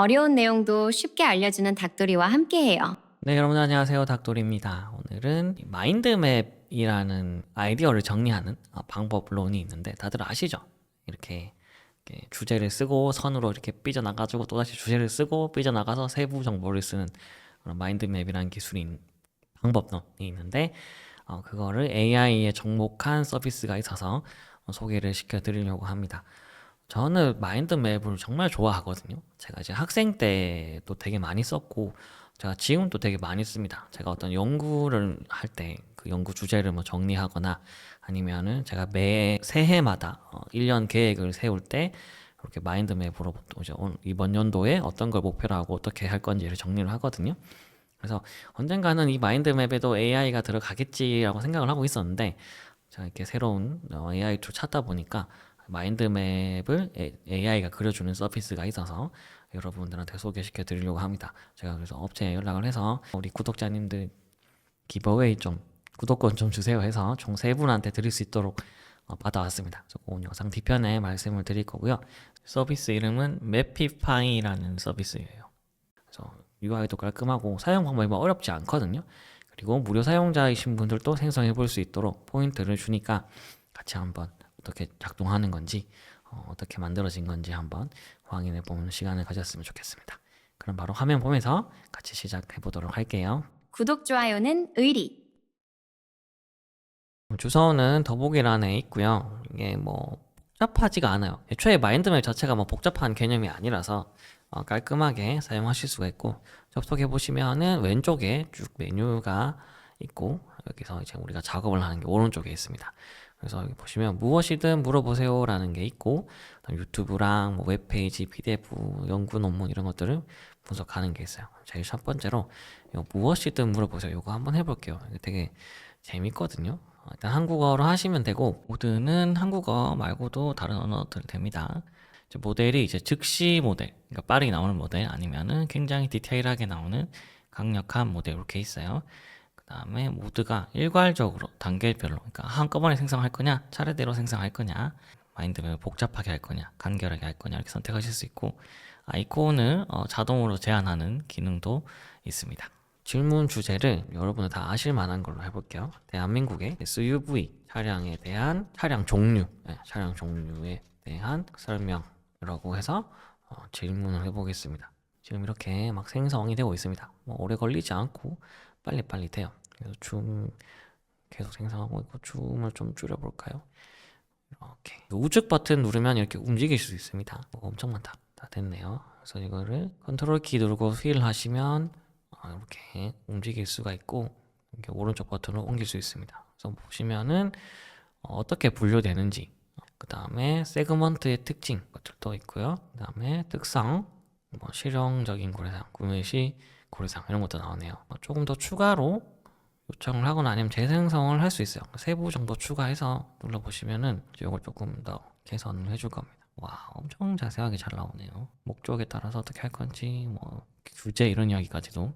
어려운 내용도 쉽게 알려주는 닭도리와 함께해요. 네, 여러분 안녕하세요. 닭돌입니다. 오늘은 이 마인드맵이라는 아이디어를 정리하는 어, 방법론이 있는데 다들 아시죠? 이렇게, 주제를 쓰고 선으로 이렇게 삐져나가지고 또다시 주제를 쓰고 삐져나가서 세부 정보를 쓰는 그런 마인드맵이라는 기술이 있- 방법론이 있는데 어, 그거를 AI에 접목한 서비스가 있어서 어, 소개를 시켜드리려고 합니다. 저는 마인드 맵을 정말 좋아하거든요. 제가 이제 학생 때도 되게 많이 썼고 제가 지금도 되게 많이 씁니다. 제가 어떤 연구를 할 때 그 연구 주제를 뭐 정리하거나 아니면은 제가 매 새해마다 어, 1년 계획을 세울 때 이렇게 마인드 맵으로 또 이제 온- 이번 연도에 어떤 걸 목표로 하고 어떻게 할 건지를 정리를 하거든요. 그래서 언젠가는 이 마인드 맵에도 AI가 들어가겠지라고 생각을 하고 있었는데 제가 이렇게 새로운 어, AI 툴 찾다 보니까 마인드맵을 AI가 그려주는 서비스가 있어서 여러분들한테 소개시켜 드리려고 합니다. 제가 그래서 업체에 연락을 해서 우리 구독자님들 기버웨이 좀 구독권 좀 주세요 해서 총 세 분한테 드릴 수 있도록 어, 받아왔습니다. 그래서 오늘 영상 뒤편에 말씀을 드릴 거고요. 서비스 이름은 매피파이라는 서비스예요. 그래서 UI도 깔끔하고 사용 방법이 뭐 어렵지 않거든요. 그리고 무료 사용자이신 분들도 생성해 볼 수 있도록 포인트를 주니까 같이 한번 어떻게 작동하는 건지 어, 떻게 만들어진 건지 한번 확인해 보는 시간을 가졌으면 좋겠습니다. 그럼 바로 화면 보면서 같이 시작해 보도록 할게요. 구독, 좋아요는 의리. 주소는 더보기란에 있고요. 이게 뭐 복잡하지가 않아요. 애초에 마인드맵 자체가 뭐 복잡한 개념이 아니라서 어, 깔끔하게 사용하실 수가 있고 접속해 보시면은 왼쪽에 쭉 메뉴가 있고 여기서 이제 우리가 작업을 하는 게 오른쪽에 있습니다. 그래서 여기 보시면 무엇이든 물어보세요 라는 게 있고 유튜브랑 뭐 웹페이지, PDF, 연구 논문 이런 것들을 분석하는 게 있어요. 제일 첫 번째로 요 무엇이든 물어보세요. 이거 한번 해볼게요. 되게 재밌거든요. 어, 일단 한국어로 하시면 되고 모드는 한국어 말고도 다른 언어들 됩니다. 이제 모델이 이제 즉시 모델, 그러니까 빠르게 나오는 모델 아니면은 굉장히 디테일하게 나오는 강력한 모델 이렇게 있어요. 그 다음에 모드가 일괄적으로 단계별로, 그러니까 한꺼번에 생성할 거냐, 차례대로 생성할 거냐, 마인드맵을 복잡하게 할 거냐, 간결하게 할 거냐 이렇게 선택하실 수 있고 아이콘을 어, 자동으로 제한하는 기능도 있습니다. 질문 주제를 여러분은 다 아실 만한 걸로 해볼게요. 대한민국의 SUV 차량에 대한 차량 종류, 네, 차량 종류에 대한 설명이라고 해서 어, 질문을 해보겠습니다. 지금 이렇게 막 생성이 되고 있습니다. 뭐 오래 걸리지 않고 빨리빨리 돼요. 그래서 줌 계속 생성하고 있고 줌을 좀 줄여볼까요? 이렇게 우측 버튼 누르면 이렇게 움직일 수 있습니다. 어, 엄청 많다. 다 됐네요. 그래서 이거를 컨트롤 키 누르고 휠 하시면 어, 이렇게 움직일 수가 있고 이렇게 오른쪽 버튼으로 옮길 수 있습니다. 그래서 보시면은 어, 어떻게 분류되는지 그 다음에 세그먼트의 특징 것들도 있고요. 그 다음에 특성, 뭐 실용적인 고려사항, 구매 시 고려사항 이런 것도 나오네요. 뭐 조금 더 추가로 요청을 하거나 아니면 재생성을 할 수 있어요. 세부 정보 추가해서 눌러보시면은 이걸 조금 더 개선을 해줄 겁니다. 와, 엄청 자세하게 잘 나오네요. 목적에 따라서 어떻게 할 건지, 뭐 규제 이런 이야기까지도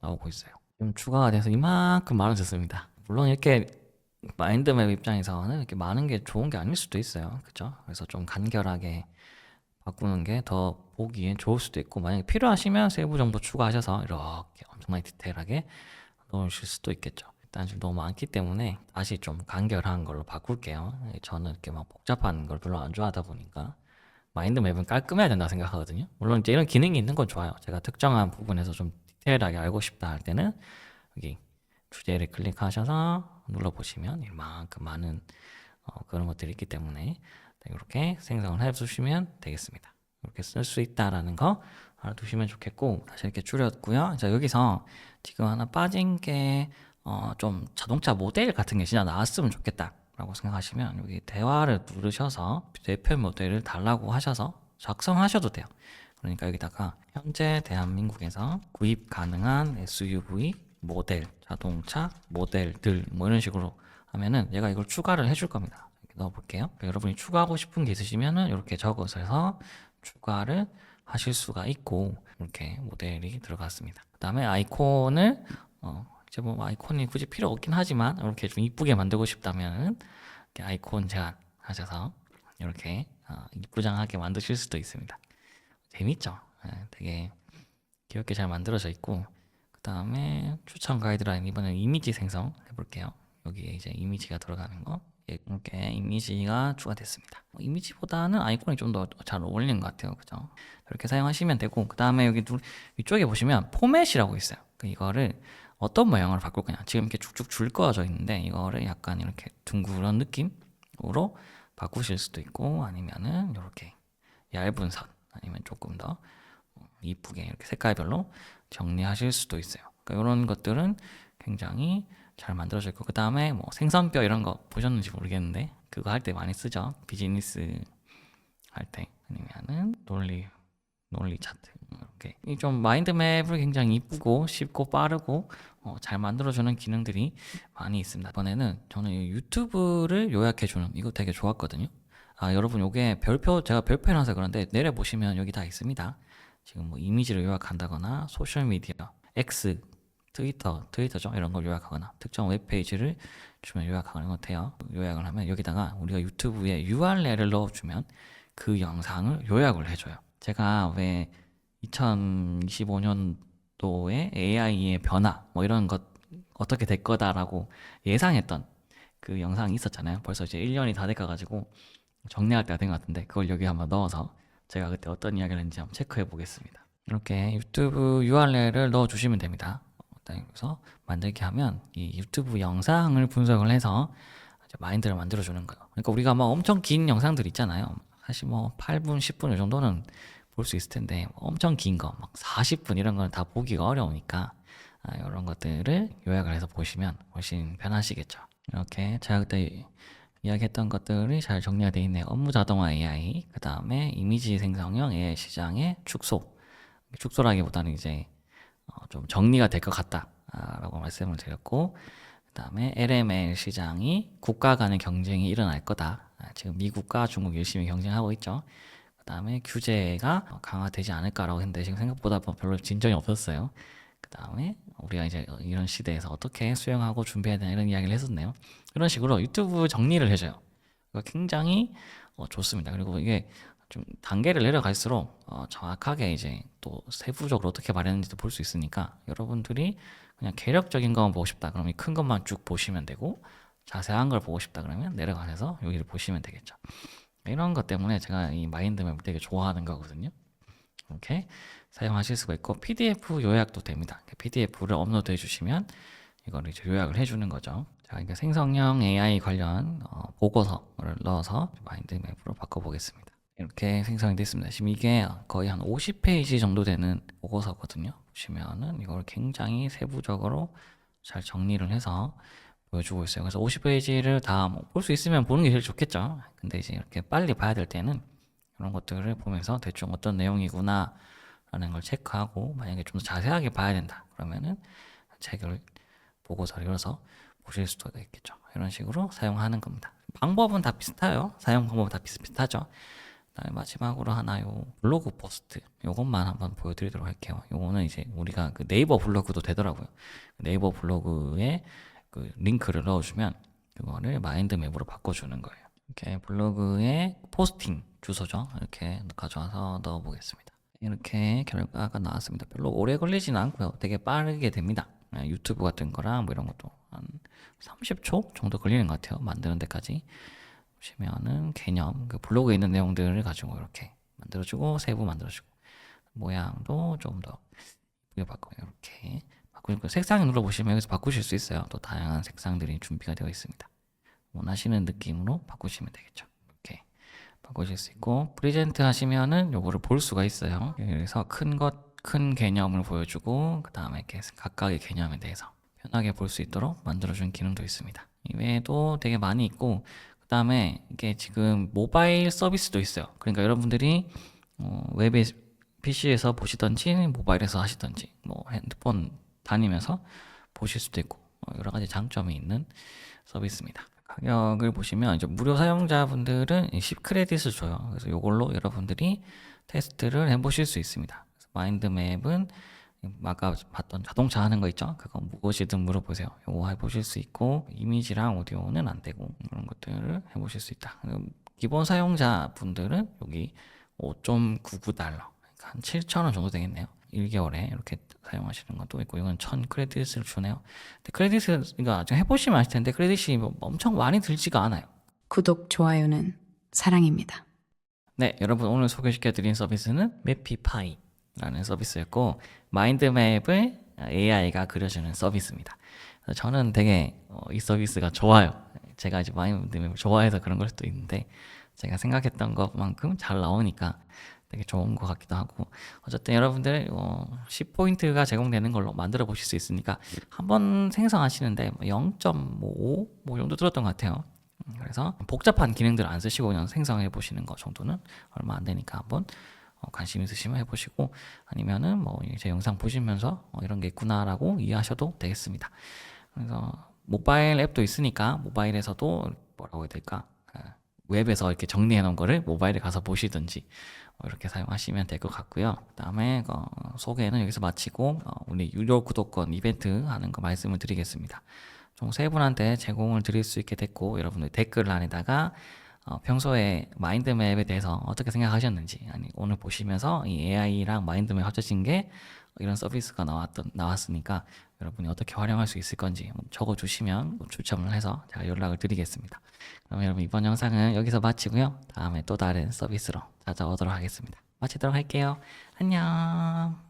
나오고 있어요. 지금 추가가 돼서 이만큼 많아졌습니다. 물론 이렇게 마인드맵 입장에서는 이렇게 많은 게 좋은 게 아닐 수도 있어요. 그죠? 그래서 좀 간결하게 바꾸는 게 더 보기엔 좋을 수도 있고, 만약에 필요하시면 세부 정보 추가하셔서 이렇게 엄청나게 디테일하게 넣으실 수도 있겠죠. 일단 지금 너무 많기 때문에 다시 좀 간결한 걸로 바꿀게요. 저는 이렇게 막 복잡한 걸 별로 안 좋아하다 보니까 마인드맵은 깔끔해야 된다 생각하거든요. 물론 이제 이런 기능이 있는 건 좋아요. 제가 특정한 부분에서 좀 디테일하게 알고 싶다 할 때는 여기 주제를 클릭하셔서 눌러보시면 이만큼 많은 어, 그런 것들이 있기 때문에 이렇게 생성을 해주시면 되겠습니다. 이렇게 쓸 수 있다라는 거 알아두시면 좋겠고 다시 이렇게 줄였고요. 자 여기서 지금 하나 빠진 게 어, 좀 자동차 모델 같은 게 진짜 나왔으면 좋겠다라고 생각하시면 여기 대화를 누르셔서 대표 모델을 달라고 하셔서 작성하셔도 돼요. 그러니까 여기다가 현재 대한민국에서 구입 가능한 SUV 모델, 자동차 모델들 뭐 이런 식으로 하면은 얘가 이걸 추가를 해줄 겁니다. 넣어볼게요. 여러분이 추가하고 싶은 게 있으시면은 이렇게 적어서 추가를 하실 수가 있고 이렇게 모델이 들어갔습니다. 그 다음에 아이콘을 어, 이제 뭐 아이콘이 굳이 필요 없긴 하지만 이렇게 좀 이쁘게 만들고 싶다면 이렇게 아이콘 제한하셔서 이렇게 어, 이쁘장하게 만드실 수도 있습니다. 재밌죠? 예, 되게 귀엽게 잘 만들어져 있고 그 다음에 추천 가이드라인 이번엔 이미지 생성 해볼게요. 여기에 이제 이미지가 들어가는 거 예, 이렇게 이미지가 추가됐습니다. 어, 이미지보다는 아이콘이 좀 더 잘 어울리는 것 같아요. 그죠? 이렇게 사용하시면 되고 그 다음에 여기 누, 위쪽에 보시면 포맷이라고 있어요. 그 이거를 어떤 모양으로 바꿀 거냐. 지금 이렇게 쭉쭉 줄 거져 있는데 이거를 약간 이렇게 둥그런 느낌으로 바꾸실 수도 있고 아니면은 이렇게 얇은 선 아니면 조금 더 어, 이쁘게 이렇게 색깔별로 정리하실 수도 있어요. 그러니까 이런 것들은 굉장히 잘 만들어져 있고 그 다음에 뭐 생선뼈 이런 거 보셨는지 모르겠는데 그거 할 때 많이 쓰죠. 비즈니스 할 때 아니면은 논리 논리 차트 이렇게 이 좀 마인드맵을 굉장히 이쁘고 쉽고 빠르고 어, 잘 만들어주는 기능들이 많이 있습니다. 이번에는 저는 이 유튜브를 요약해주는 이거 되게 좋았거든요. 아 여러분 요게 별표 제가 별표 해놔서 그런데 내려 보시면 여기 다 있습니다. 지금 뭐 이미지를 요약한다거나 소셜 미디어 X 트위터 트위터죠 이런 걸 요약하거나 특정 웹페이지를 주면 요약하는 것 같아요. 요약을 하면 여기다가 우리가 유튜브에 URL을 넣어주면 그 영상을 요약을 해줘요. 제가 왜 2025년도에 AI의 변화 뭐 이런 것 어떻게 될 거다라고 예상했던 그 영상이 있었잖아요. 벌써 이제 1년이 다 돼가가지고 정리할 때가 된 것 같은데 그걸 여기 한번 넣어서 제가 그때 어떤 이야기를 했는지 한번 체크해 보겠습니다. 이렇게 유튜브 URL을 넣어 주시면 됩니다. 그래서 만들기 하면 이 유튜브 영상을 분석을 해서 마인드를 만들어 주는 거예요. 그러니까 우리가 막 엄청 긴 영상들 있잖아요. 사실 뭐 8분, 10분 이 정도는 볼 수 있을 텐데 엄청 긴 거, 막 40분 이런 거는 다 보기가 어려우니까 아, 이런 것들을 요약을 해서 보시면 훨씬 편하시겠죠. 이렇게 제가 그때 이야기했던 것들이 잘 정리가 되어 있네요. 업무 자동화 AI, 그 다음에 이미지 생성형 AI 시장의 축소. 축소라기보다는 이제 어, 좀 정리가 될 것 같다라고 말씀을 드렸고, 그 다음에 LML 시장이 국가 간의 경쟁이 일어날 거다. 아, 지금 미국과 중국 열심히 경쟁하고 있죠. 그 다음에 규제가 강화되지 않을까라고 했는데 지금 생각보다 뭐 별로 진전이 없었어요. 그 다음에 우리가 이제 이런 시대에서 어떻게 수용하고 준비해야 되나 이런 이야기를 했었네요. 이런 식으로 유튜브 정리를 해줘요. 굉장히 어, 좋습니다. 그리고 이게 좀 단계를 내려갈수록 어, 정확하게 이제 또 세부적으로 어떻게 말했는지도 볼 수 있으니까 여러분들이 그냥 개력적인 것만 보고 싶다 그러면 큰 것만 쭉 보시면 되고 자세한 걸 보고 싶다 그러면 내려가셔서 여기를 보시면 되겠죠. 이런 것 때문에 제가 이 마인드맵을 되게 좋아하는 거거든요. 이렇게 사용하실 수가 있고 PDF 요약도 됩니다. PDF를 업로드 해 주시면 이거를 이제 요약을 해주는 거죠. 자, 생성형 AI 관련 어, 보고서를 넣어서 마인드맵으로 바꿔보겠습니다. 이렇게 생성이 됐습니다. 지금 이게 거의 한 50페이지 정도 되는 보고서거든요. 보시면은 이걸 굉장히 세부적으로 잘 정리를 해서 보여주고 있어요. 그래서 50페이지를 다뭐볼수 있으면 보는 게 제일 좋겠죠. 근데 이제 이렇게 빨리 봐야 될 때는 이런 것들을 보면서 대충 어떤 내용이구나 라는 걸 체크하고 만약에 좀 더 자세하게 봐야 된다 그러면은 책을 보고서를 열어서 보실 수도 있겠죠 이런 식으로 사용하는 겁니다 방법은 다 비슷해요 사용 방법은 다 비슷비슷하죠 마지막으로 하나요 블로그 포스트 요것만 한번 보여드리도록 할게요 요거는 이제 우리가 그 네이버 블로그도 되더라고요 네이버 블로그에 그 링크를 넣어주면 그거를 마인드맵으로 바꿔주는 거예요 이렇게 블로그에 포스팅 주소죠 이렇게 가져와서 넣어보겠습니다 이렇게 결과가 나왔습니다. 별로 오래 걸리지는 않고요. 되게 빠르게 됩니다. 네, 유튜브 같은 거랑 뭐 이런 것도 한 30초 정도 걸리는 것 같아요. 만드는 데까지. 보시면은 개념, 그 블로그에 있는 내용들을 가지고 이렇게 만들어주고 세부 만들어주고 모양도 좀 더 예쁘게 바꾸고 이렇게 바꾸고 색상을 눌러보시면 여기서 바꾸실 수 있어요. 또 다양한 색상들이 준비가 되어 있습니다. 원하시는 느낌으로 바꾸시면 되겠죠. 이렇게 바꾸실 수 있고 프리젠트 하시면은 요거를 볼 수가 있어요. 그래서 큰 것, 큰 개념을 보여주고 그 다음에 이렇게 각각의 개념에 대해서 편하게 볼 수 있도록 만들어준 기능도 있습니다. 이외에도 되게 많이 있고 그 다음에 이게 지금 모바일 서비스도 있어요. 그러니까 여러분들이 어, 웹에 PC에서 보시던지 모바일에서 하시던지 뭐 핸드폰 다니면서 보실 수도 있고 어, 여러 가지 장점이 있는 서비스입니다. 가격을 보시면 이제 무료 사용자분들은 10크레딧을 줘요. 그래서 이걸로 여러분들이 테스트를 해보실 수 있습니다. 마인드맵은 아까 봤던 자동차 하는 거 있죠? 그거 무엇이든 물어보세요. 요거 해보실 수 있고 이미지랑 오디오는 안 되고 그런 것들을 해보실 수 있다. 기본 사용자 분들은 여기 5.99달러 한 7,000원 정도 되겠네요. 1개월에 이렇게 사용하시는 것도 있고 이건 1,000 크레딧을 주네요. 근데 크레딧을 그러니까 좀 해보시면 아실 텐데 크레딧이 뭐 엄청 많이 들지가 않아요. 구독, 좋아요는 사랑입니다. 네, 여러분 오늘 소개시켜드린 서비스는 매피파이 라는 서비스였고 마인드맵을 AI가 그려주는 서비스입니다. 저는 되게 어, 이 서비스가 좋아요. 제가 이제 마인드맵을 좋아해서 그런 걸 수도 있는데 제가 생각했던 것만큼 잘 나오니까 되게 좋은 것 같기도 하고 어쨌든 여러분들 어, 10포인트가 제공되는 걸로 만들어 보실 수 있으니까 한번 생성하시는데 0.5 뭐 정도 들었던 것 같아요. 음, 그래서 복잡한 기능들 안 쓰시고 그냥 생성해 보시는 거 정도는 얼마 안 되니까 한번 어, 관심 있으시면 해보시고 아니면은 뭐제 영상 보시면서 어, 이런 게 있구나라고 이해하셔도 되겠습니다. 그래서 모바일 앱도 있으니까 모바일에서도 뭐라고 해야 될까 아, 웹에서 이렇게 정리해 놓은 거를 모바일에 가서 보시든지 어, 이렇게 사용하시면 될 것 같고요. 그다음에 어, 소개는 여기서 마치고 어, 우리 유료 구독권 이벤트 하는 거 말씀을 드리겠습니다. 총 세 분한테 제공을 드릴 수 있게 됐고 여러분들 댓글란에다가 어, 평소에 마인드맵에 대해서 어떻게 생각하셨는지 아니 오늘 보시면서 이 AI랑 마인드맵 합쳐진 게 이런 서비스가 나왔던 나왔으니까 여러분이 어떻게 활용할 수 있을 건지 적어 주시면 뭐 추첨을 해서 제가 연락을 드리겠습니다. 그럼 여러분 이번 영상은 여기서 마치고요. 다음에 또 다른 서비스로 찾아오도록 하겠습니다. 마치도록 할게요. 안녕.